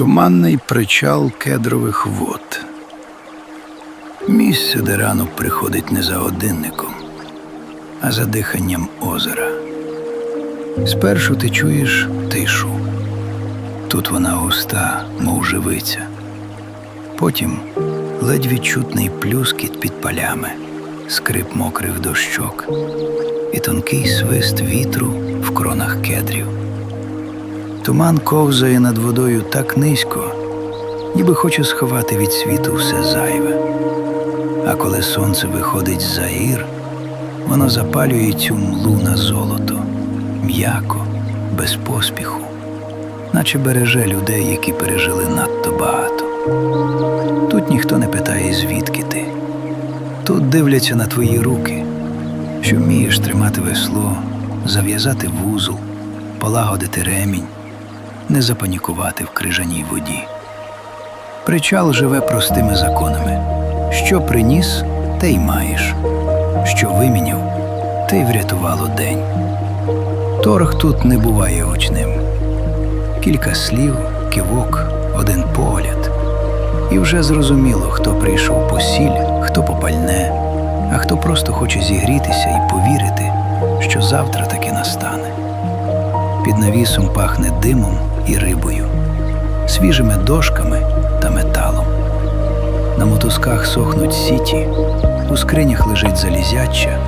Туманний причал кедрових вод. Місце, де ранок приходить не за годинником, а за диханням озера. Спершу ти чуєш тишу. Тут вона густа, мов живиця. Потім ледь відчутний плюскіт під полями, скрип мокрих дощок і тонкий свист вітру в кронах кедрів. Туман ковзає над водою так низько, ніби хоче сховати від світу все зайве. А коли сонце виходить з-за гір, воно запалює цю млу на золото, м'яко, без поспіху, наче береже людей, які пережили надто багато. Тут ніхто не питає, звідки ти. Тут дивляться на твої руки, що вмієш тримати весло, зав'язати вузол, полагодити ремінь, не запанікувати в крижаній воді. Причал живе простими законами. Що приніс, те й маєш. Що виміняв, те й врятувало день. Торг тут не буває очним. Кілька слів, кивок, один погляд. І вже зрозуміло, хто прийшов по сіль, хто по пальне, а хто просто хоче зігрітися і повірити, що завтра таки настане. Під навісом пахне димом і рибою, свіжими дошками та металом. На мотузках сохнуть сіті, у скринях лежить залізяча,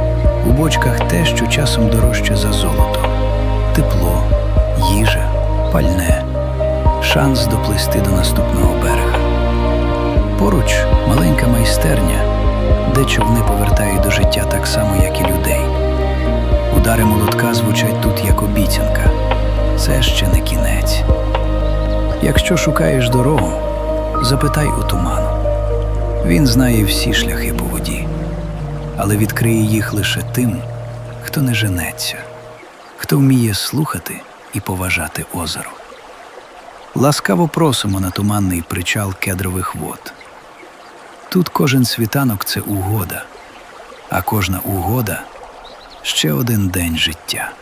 у бочках те, що часом дорожче за золото. Тепло, їжа, пальне, шанс доплисти до наступного берега. Поруч маленька майстерня, де човни повертають до життя так само, як і людей. Удари молотка звучать тут як обіцянка. Це ще не кінець. Якщо шукаєш дорогу, запитай у туману. Він знає всі шляхи по воді, але відкриє їх лише тим, хто не женеться, хто вміє слухати і поважати озеро. Ласкаво просимо на туманний причал кедрових вод. Тут кожен світанок це угода, а кожна угода ще один день життя.